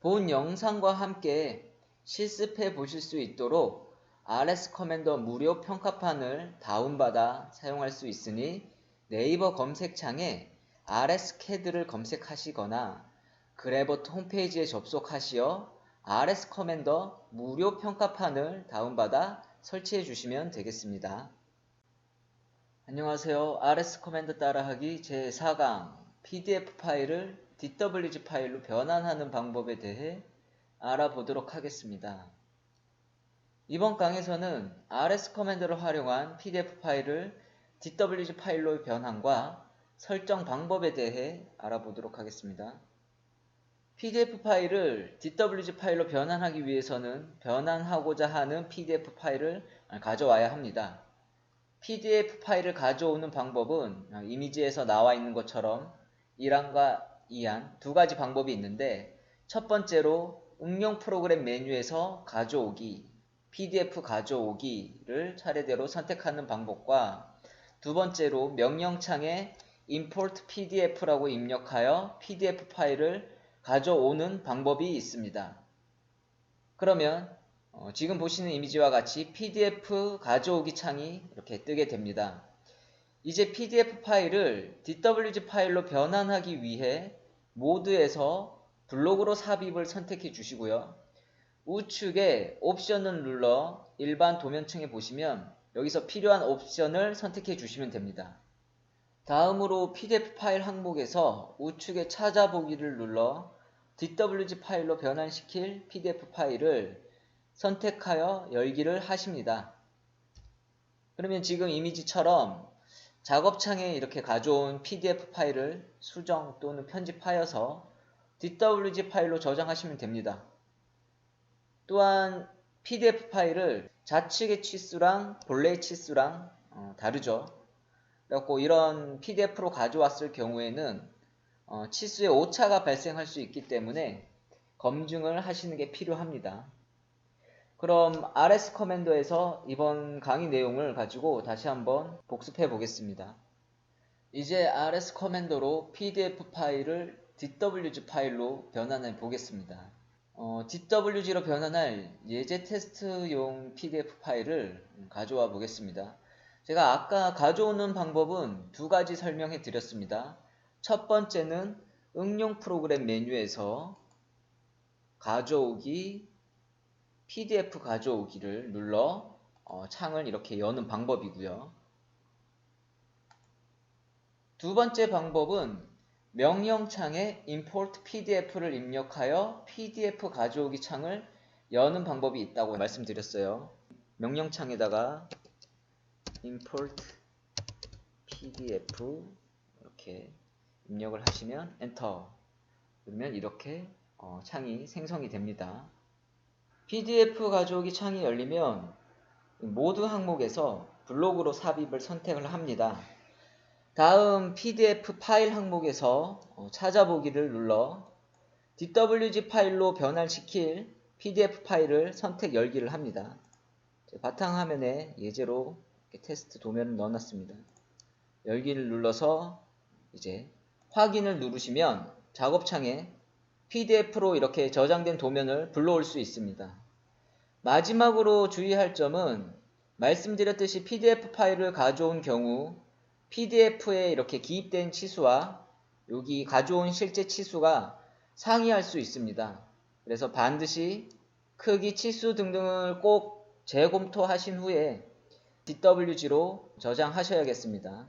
본 영상과 함께 실습해 보실 수 있도록 RS 커맨더 무료 평가판을 다운받아 사용할 수 있으니 네이버 검색창에 RS CAD를 검색하시거나 그래버트 홈페이지에 접속하시어 RS 커맨더 무료 평가판을 다운받아 설치해 주시면 되겠습니다. 안녕하세요. RS 커맨더 따라하기 제4강 PDF 파일을 DWG 파일로 변환하는 방법에 대해 알아보도록 하겠습니다. 이번 강에서는 RS 커맨드를 활용한 PDF 파일을 DWG 파일로 변환과 설정 방법에 대해 알아보도록 하겠습니다. PDF 파일을 DWG 파일로 변환하기 위해서는 변환하고자 하는 PDF 파일을 가져와야 합니다. PDF 파일을 가져오는 방법은 이미지에서 나와 있는 것처럼 1항과 2항 두 가지 방법이 있는데 첫 번째로 응용 프로그램 메뉴에서 가져오기, PDF 가져오기를 차례대로 선택하는 방법과 두 번째로 명령창에 import pdf라고 입력하여 PDF 파일을 가져오는 방법이 있습니다. 그러면 어, 지금 보시는 이미지와 같이 PDF 가져오기 창이 이렇게 뜨게 됩니다. 이제 PDF 파일을 DWG 파일로 변환하기 위해 모드에서 블록으로 삽입을 선택해 주시고요. 우측에 옵션을 눌러 일반 도면층에 보시면 여기서 필요한 옵션을 선택해 주시면 됩니다. 다음으로 PDF 파일 항목에서 우측에 찾아보기를 눌러 DWG 파일로 변환시킬 PDF 파일을 선택하여 열기를 하십니다. 그러면 지금 이미지처럼 작업창에 이렇게 가져온 PDF 파일을 수정 또는 편집하여서 DWG 파일로 저장하시면 됩니다. 또한 PDF 파일을 좌측의 치수랑 본래의 치수랑 어, 다르죠. 그래갖고 이런 PDF로 가져왔을 경우에는 어, 치수에 오차가 발생할 수 있기 때문에 검증을 하시는 게 필요합니다. 그럼 RS 커맨더에서 이번 강의 내용을 가지고 다시 한번 복습해 보겠습니다. 이제 RS 커맨더로 PDF 파일을 DWG 파일로 변환해 보겠습니다. 어, DWG로 변환할 예제 테스트용 PDF 파일을 가져와 보겠습니다. 제가 아까 가져오는 방법은 두 가지 설명해 드렸습니다. 첫 번째는 응용 프로그램 메뉴에서 가져오기 PDF 가져오기를 눌러 어, 창을 이렇게 여는 방법이고요. 두 번째 방법은 명령창에 import pdf를 입력하여 pdf 가져오기 창을 여는 방법이 있다고 말씀드렸어요. 명령창에다가 import pdf 이렇게 입력을 하시면 엔터 그러면 이렇게 어, 창이 생성이 됩니다. PDF 가져오기 창이 열리면 모두 항목에서 블록으로 삽입을 선택을 합니다. 다음 PDF 파일 항목에서 어, 찾아보기를 눌러 DWG 파일로 변환시킬 PDF 파일을 선택 열기를 합니다. 바탕화면에 예제로 테스트 도면을 넣어놨습니다. 열기를 눌러서 이제 확인을 누르시면 작업창에 PDF로 이렇게 저장된 도면을 불러올 수 있습니다. 마지막으로 주의할 점은 말씀드렸듯이 PDF 파일을 가져온 경우 PDF에 이렇게 기입된 치수와 여기 가져온 실제 치수가 상이할 수 있습니다. 그래서 반드시 크기, 치수 등등을 꼭 재검토하신 후에 DWG로 저장하셔야겠습니다.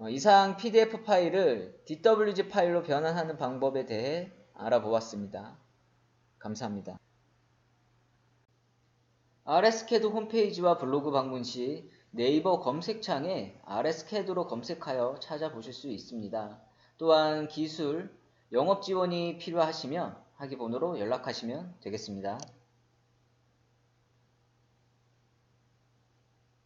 어, 이상 PDF 파일을 DWG 파일로 변환하는 방법에 대해 알아보았습니다. 감사합니다. RSCAD 홈페이지와 블로그 방문 시 네이버 검색창에 RSCAD로 검색하여 찾아보실 수 있습니다. 또한 기술, 영업 지원이 필요하시면 하기 번호로 연락하시면 되겠습니다.